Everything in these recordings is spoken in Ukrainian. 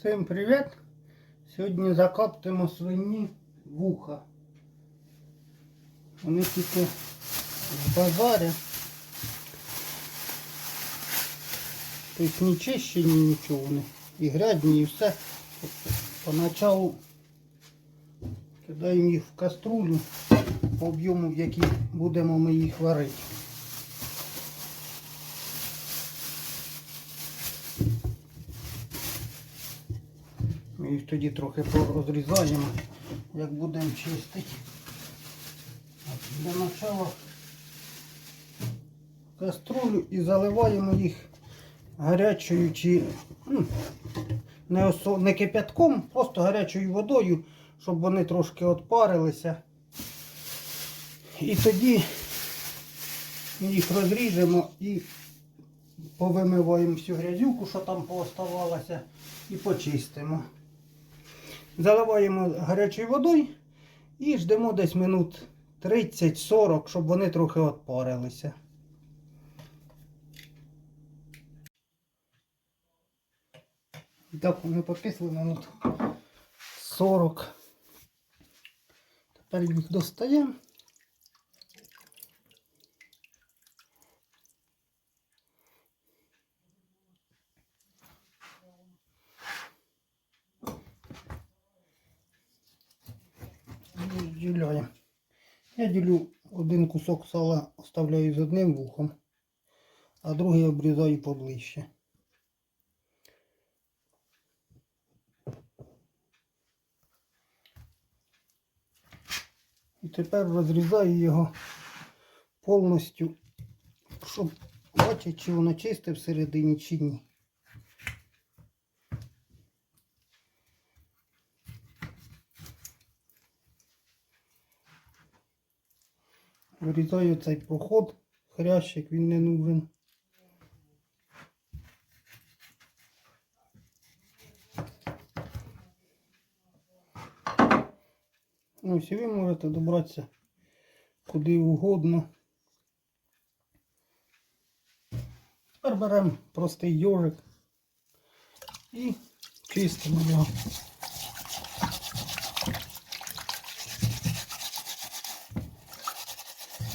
Всім привіт! Сьогодні закоптимо свині вуха. Вони тільки з базаря. Тобто не чищені нічого вони. І грязні, і все. Поначалу кидаємо їх в каструлю по об'єму, в якій будемо ми їх варити. Їх тоді трохи розрізаємо, як будемо чистити. Для начала каструлю і заливаємо їх гарячою чи ну, не, осо, не кипятком, просто гарячою водою, щоб вони трошки отпарилися. І тоді їх розріжемо і повимиваємо всю грязюку, що там пооставалося, і почистимо. Заливаємо гарячою водою і ждемо десь минут 30-40, щоб вони трохи отпарилися. І Так, вони попісли минут 40. Тепер їх достаємо. І Я ділю один кусок сала оставляю з одним вухом, а другий обрізаю поближче. І тепер розрізаю його повністю, щоб бачити, чи воно чисте всередині, чи ні. Вирізаю цей проход, хрящик, він не нужен. Ось і ви можете добратися куди угодно. Тепер беремо простий йожик і чистимо його.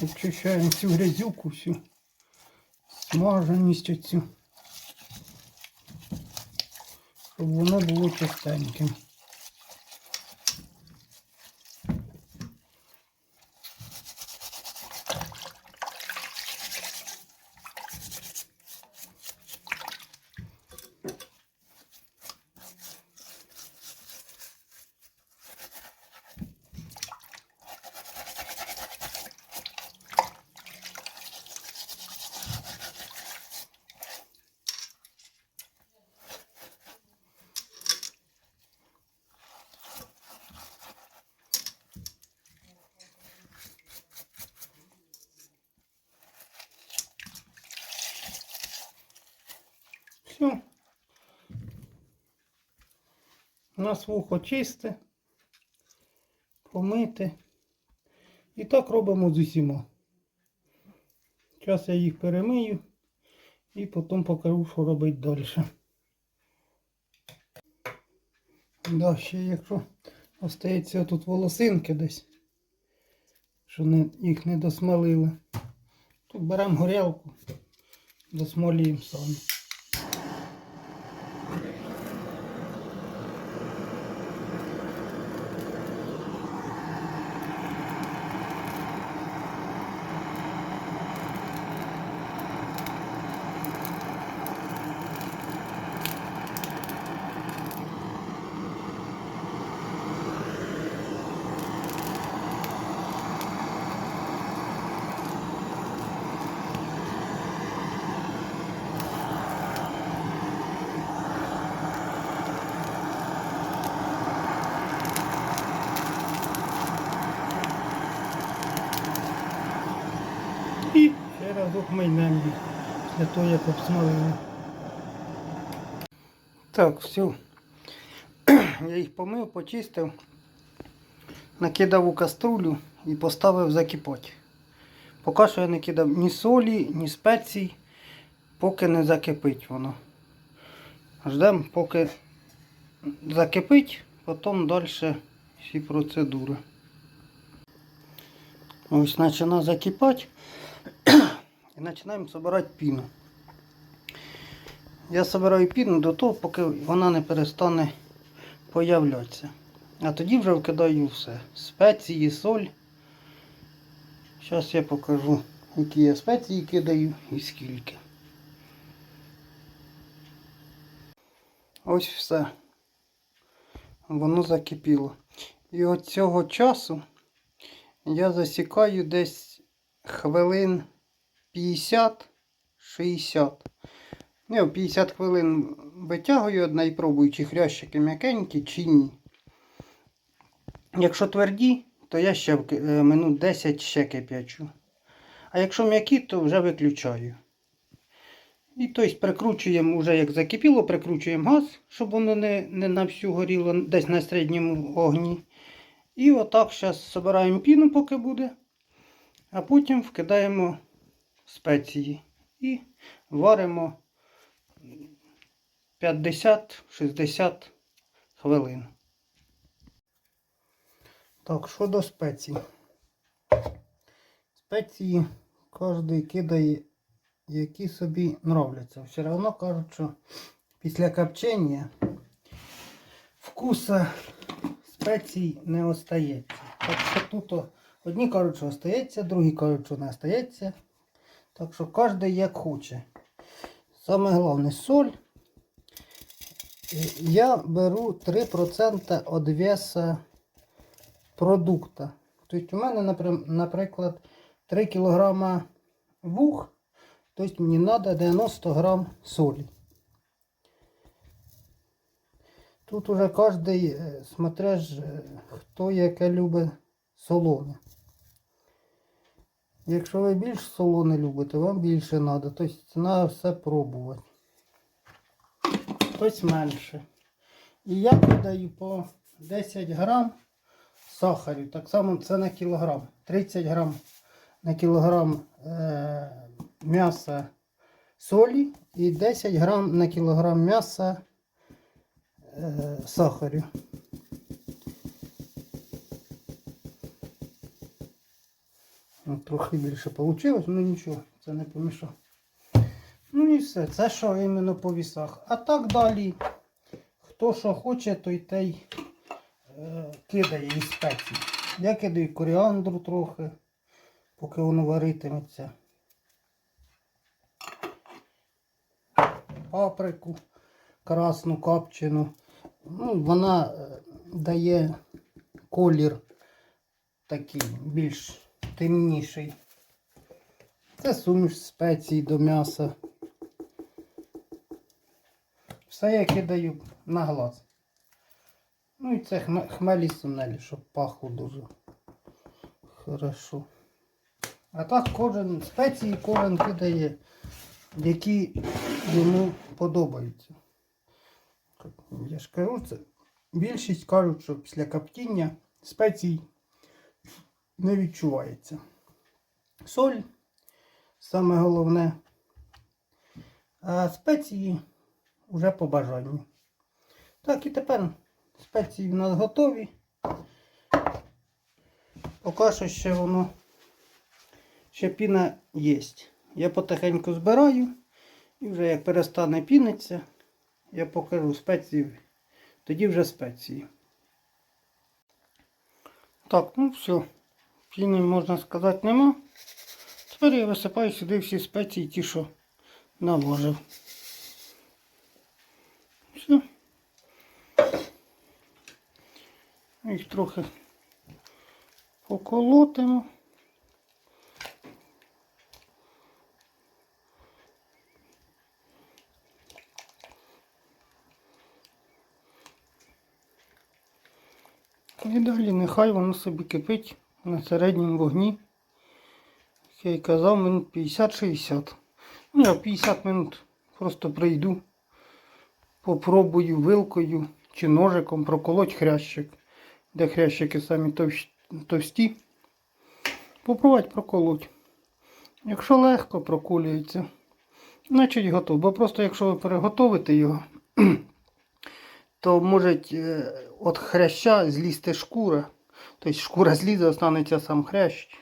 Очищаємо всю грязюку, всю смаженість оцю, щоб воно було чистеньким. Все. У нас вухо чисте, помите. І так робимо з усіма. Зараз я їх перемию і потім покажу, що робити далі. Да, ще якщо остається тут волосинки десь, що не, їх не досмалили. Тут беремо горілку, досмолюємо самі. І їх для того, як обсмалили. Так, все. Я їх помив, почистив, накидав у каструлю і поставив закипати. Поки що я не кидав ні солі, ні спецій, поки не закипить воно. Ждемо, поки закипить, потім далі всі процедури. Ось починає закипати і починаємо збирати піну. Я збираю піну до того, поки вона не перестане появлятися. А тоді вже вкидаю все. Спеції, соль. Зараз я покажу, які я спеції кидаю і скільки. Ось все. Воно закипіло. І от цього часу я засікаю десь хвилин 50-60. Я 50 хвилин витягую одне і пробую, чи хрящики м'якенькі, чи ні. Якщо тверді, то я ще е, минут 10 ще кип'ячу. А якщо м'які, то вже виключаю. І тобто прикручуємо, вже як закипіло, прикручуємо газ, щоб воно не, не на всю горіло, десь на середньому огні. І отак зараз збираємо піну, поки буде. А потім вкидаємо спеції і варимо 50-60 хвилин. Так, щодо спецій. Спеції кожен кидає, які собі нравляться. Все одно кажуть, що після копчення вкуса спецій не остається. Так що тут одні кажуть, що остається, другі кажуть, що не остається. Так що кожен як хоче. Саме головне соль. Е, Я беру 3% від веса продукта. Тобто у мене, наприклад, 3 кг вух, тобто мені треба 90 грам солі. Тут уже кожен смотря е, хто яке любить солоне. Якщо ви більш солоне любите, вам більше треба. Тобто треба все пробувати. Хтось менше. І я додаю по 10 грам сахарю. Так само це на кілограм. 30 грам на кілограм е, м'яса солі і 10 грам на кілограм м'яса е, сахарю. Ну, Трохи більше вийшло, ну нічого, це не помішало. Ну і все, це що іменно по вісах. А так далі, хто що хоче, той те й е, кидає із спецій. Я кидаю коріандру трохи, поки воно варитиметься. Паприку красну копчену. Ну, вона е, дає колір такий більш темніший. Це суміш спецій до м'яса. Все я кидаю на глаз. Ну і це хмелі сунелі, щоб пахло дуже хорошо. А так кожен спеції кожен кидає, які йому подобаються. Я ж кажу, це більшість кажуть, що після коптіння спецій не відчувається. Соль саме головне. А спеції вже по бажанню. Так, і тепер спеції в нас готові. Поки що ще воно ще піна є. Я потихеньку збираю і вже як перестане пінитися, я покажу спеції. Тоді вже спеції. Так, ну все. Піни, можна сказати, нема. Тепер я висипаю сюди всі спеції, ті, що наложив. Все. Їх трохи поколотимо. І далі нехай воно собі кипить на середньому вогні. Як я казав, минут 50-60. Ну, я 50 минут просто прийду, попробую вилкою чи ножиком проколоть хрящик, де хрящики самі товсті. Попробувати проколоть. Якщо легко проколюється, значить готово. Бо просто якщо ви переготовите його, то може від хряща злізти шкура. Тобто шкура злізе, останеться сам хрящ.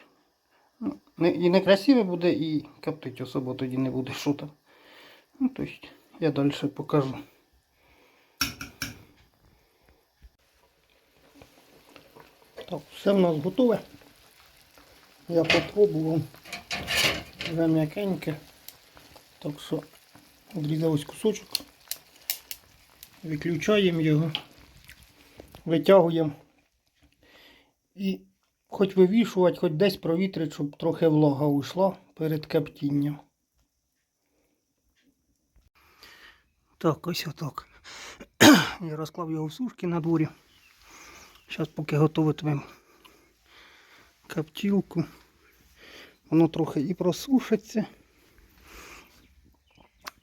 Ну, і некрасиве буде, і коптить особо тоді не буде там. Ну, тобто, я далі покажу. Так, все в нас готове. Я попробував. Вже м'якеньке. Так що відрізав ось кусочок. Виключаємо його, витягуємо. І хоч вивішувати, хоч десь провітрити, щоб трохи влага уйшла перед коптінням. Так, ось отак. Я розклав його в сушки на дворі. Зараз поки готуватимемо коптілку. Воно трохи і просушиться.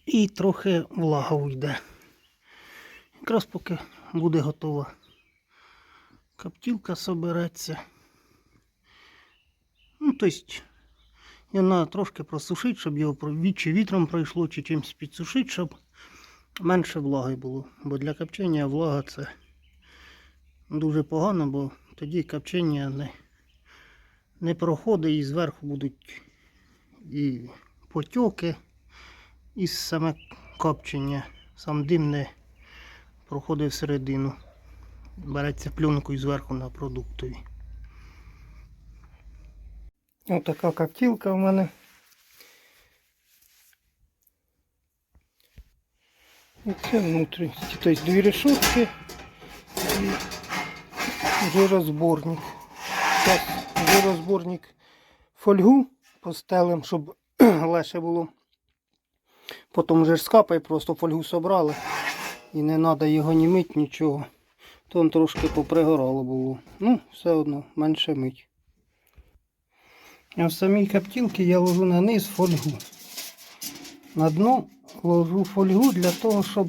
І трохи влага уйде. Якраз поки буде готова коптілка собереться. Ну, тобто, його треба трошки просушити, щоб його чи вітром пройшло, чи чимось підсушити, щоб менше влаги було. Бо для копчення влага це дуже погано, бо тоді копчення не, не проходить і зверху будуть і потьоки, і саме копчення. Сам дим не проходить всередину. Береться пленкою зверху на продуктові. Ось така коптілка в мене. І це внутрішні. Тобто дві решетки і жирозборник. Зараз жирозборник фольгу постелим, щоб легше було. Потім вже ж скапає, просто фольгу собрали. І не треба його ні мить, нічого. То трошки попригорало було. Ну, все одно, менше мить. А в самій коптілці я ложу на низ фольгу. На дно ложу фольгу для того, щоб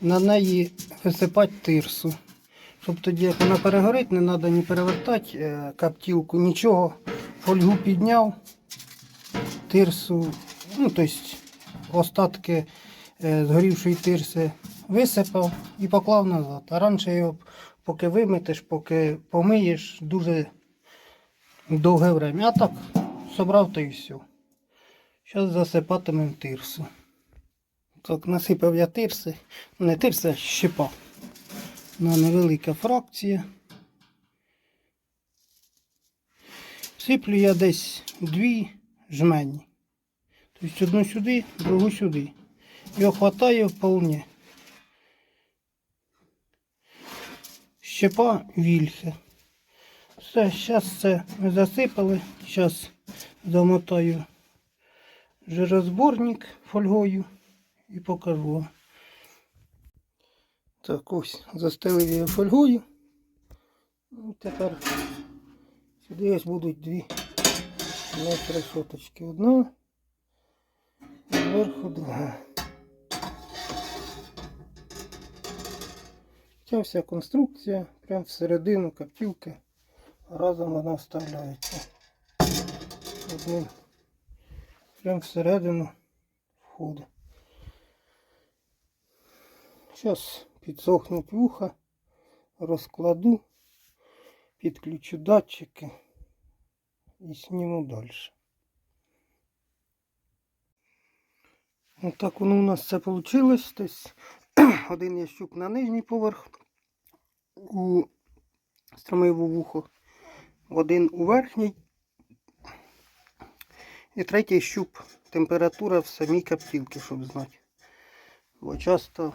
на неї висипати тирсу. Щоб тоді, як вона перегорить, не треба ні перевертати е, коптілку, нічого. Фольгу підняв, тирсу, ну, тобто остатки е, згорівшої тирси висипав і поклав назад. А раніше його, поки вимитиш, поки помиєш, дуже довге время. А так, собрав то і все. Зараз засипатимемо тирсу. Так, насипав я тирси. Не тирси, а щепа. На невелика фракція. Сиплю я десь дві жмені. Тобто одну сюди, другу сюди. Його хватає вполне. Щепа вільхи. Все, зараз це ми засипали. Зараз замотаю жирозборник фольгою і покажу. Так, ось, застелив її фольгою. Ну, тепер сюди ось будуть дві ось решоточки. Одна і зверху друга. Ця вся конструкція прямо всередину коптілки разом вона вставляється. Одним прямо всередину входить. Зараз підсохнуть вуха, розкладу, підключу датчики і зніму далі. Отак воно у нас це вийшло. Один ящук на нижній поверх у стромиву вухо, один у верхній. І третій щуп температура в самій каптілці, щоб знати. Бо часто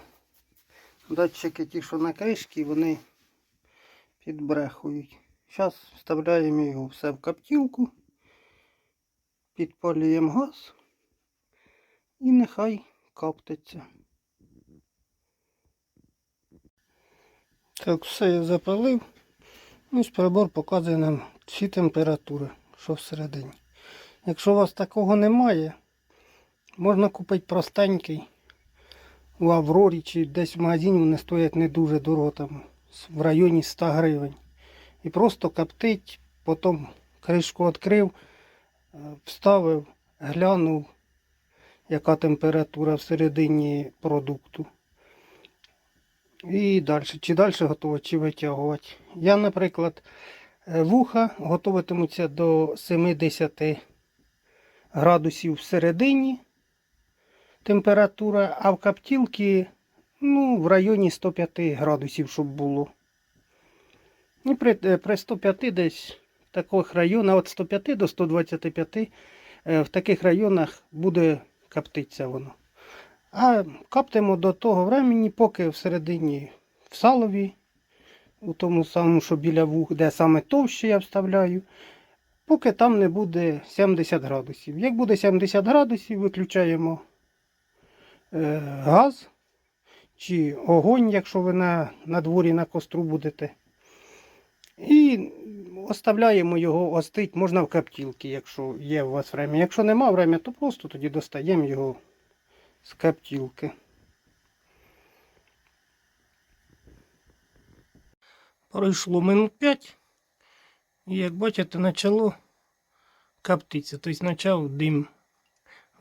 датчики ті, що на кришці, вони підбрехують. Зараз вставляємо його все в каптілку, підпалюємо газ і нехай коптиться. Так, все я запалив. Ось прибор показує нам всі температури, що всередині. Якщо у вас такого немає, можна купити простенький у Аврорі чи десь в магазині вони стоять не дуже дорого, там в районі 100 гривень. І просто коптить, потім кришку відкрив, е, вставив, глянув, яка температура всередині продукту. І далі. Чи далі готувати, чи витягувати. Я, наприклад, е, вуха готуватимуться до 70 градусів всередині температура, а в каптілки ну, в районі 105 градусів, щоб було. І при, е, при 105 десь в таких районах, від 105 до 125 е, в таких районах буде коптитися воно. А коптимо до того времени, поки всередині в салові, у тому самому, що біля вух, де саме товще я вставляю, поки там не буде 70 градусів. Як буде 70 градусів, виключаємо е, газ чи огонь, якщо ви на, на дворі на костру будете. І оставляємо його остить, можна в каптілки, якщо є у вас время. Якщо нема время, то просто тоді достаємо його з каптілки. Пройшло минут 5. І як бачите, почало коптитися. Тобто почав дим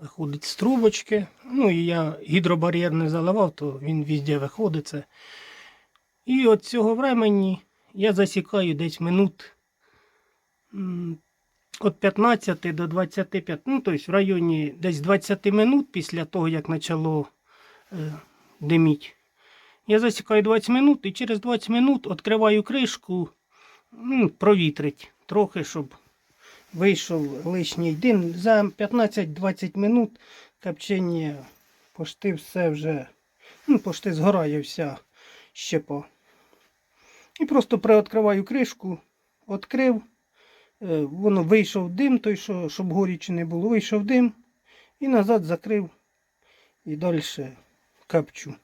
виходить з трубочки. Ну і я гідробар'єр не заливав, то він везде виходить. І от цього времени я засікаю десь минут від 15 до 25, ну тобто в районі десь 20 минут після того, як почало е, диміть. Я засікаю 20 минут і через 20 минут відкриваю кришку, ну, провітрить трохи, щоб вийшов лишній дим. За 15-20 минут копчення пошти все вже, ну, пошти згорає вся щепа. І просто приоткриваю кришку, відкрив, воно вийшов дим, той, що, щоб горічі не було, вийшов дим і назад закрив і далі капчу.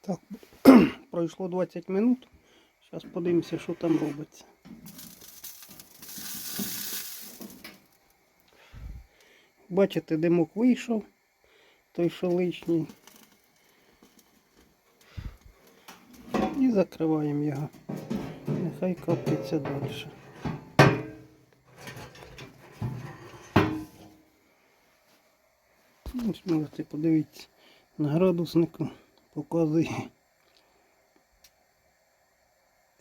Так, пройшло 20 минут. Зараз подивимося, що там робиться. Бачите, димок вийшов, той, що лишній. І закриваємо його. Нехай коптиться далі. Можете подивитися на градуснику, показує.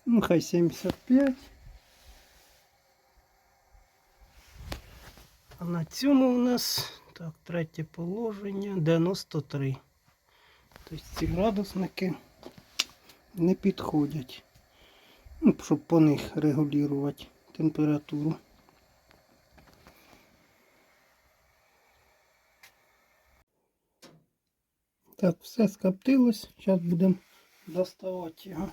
Ну, хай 75. А на цьому у нас так, третє положення 93. Тобто ці градусники не підходять. Ну, щоб по них регулювати температуру. Так, все скоптилось. Зараз будемо доставати його.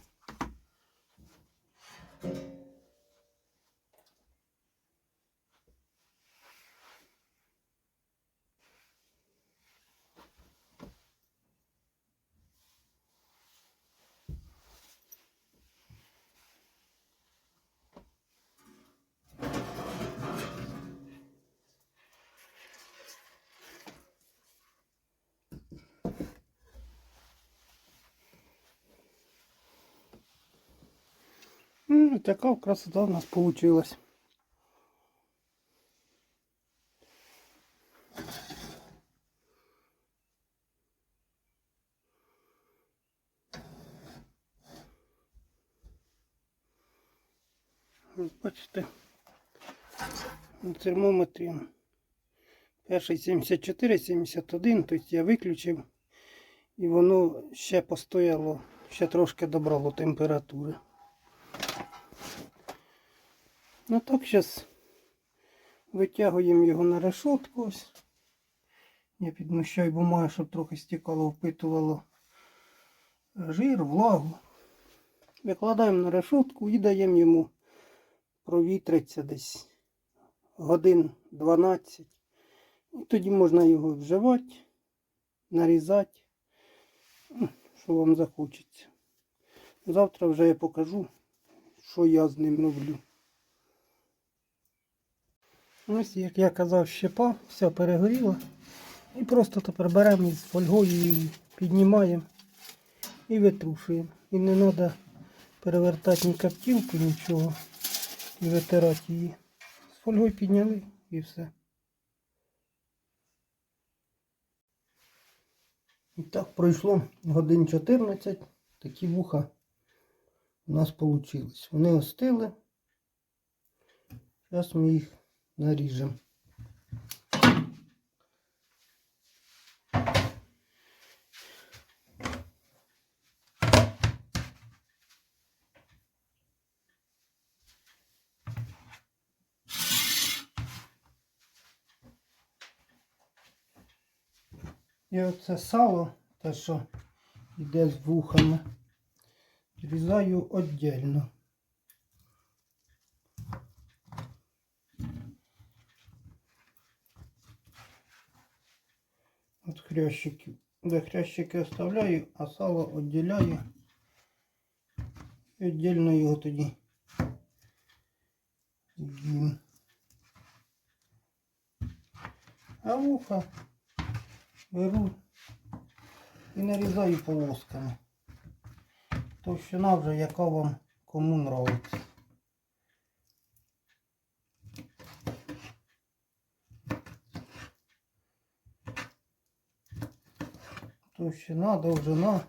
Ну, така красота у нас получилась. Бачите, на термометрі перший 74, 71, тобто я виключив і воно ще постояло, ще трошки добрало температури. Ну так зараз витягуємо його на решетку. Ось. Я підміщаю бумагу, щоб трохи стікало, впитувало жир, влагу. Викладаємо на решетку і даємо йому провітритися десь годин 12. І тоді можна його вживати, нарізати, ну, що вам захочеться. Завтра вже я покажу, що я з ним роблю. Ось, як я казав, щепа, все перегоріло. І просто тепер беремо із фольгою її піднімаємо і витрушуємо. І не треба перевертати ні коптілку, нічого і витирати її. З фольгою підняли і все. І так пройшло годин 14. Такі вуха у нас вийшли. Вони остили. Зараз ми їх наріжемо. І оце сало, те, що йде з вухами, зрізаю віддільно. От хрящики. Де хрящики оставляю, а сало відділяю. І віддільно його тоді. А вуха беру і нарізаю полосками. Товщина вже яка вам кому нравиться. Товщина, довжина.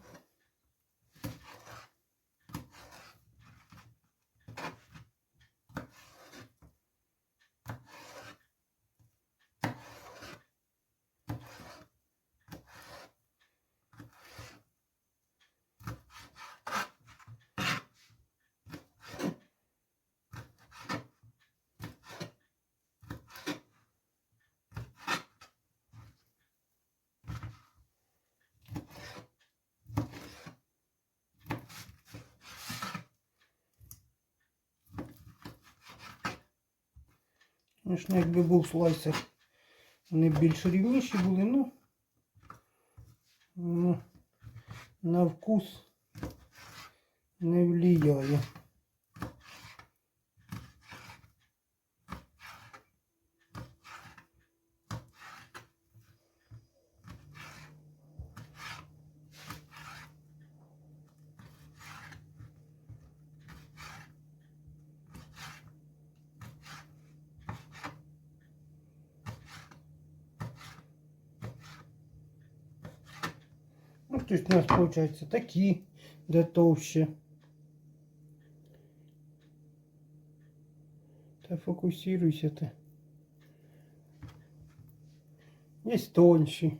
Звісно, якби був слайсер, вони більш рівніші були, ну, ну на вкус не влияє. То есть у нас получается такие, де товще. Та фокусируйся ти. Є тонші.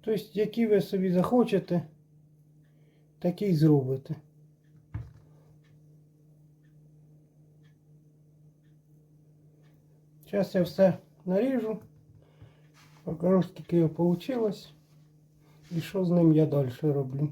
Тобто, які ви собі захочете, такі й зробите. Зараз я все наріжу, покажу, скільки його вийшло. І що з ним я далі роблю.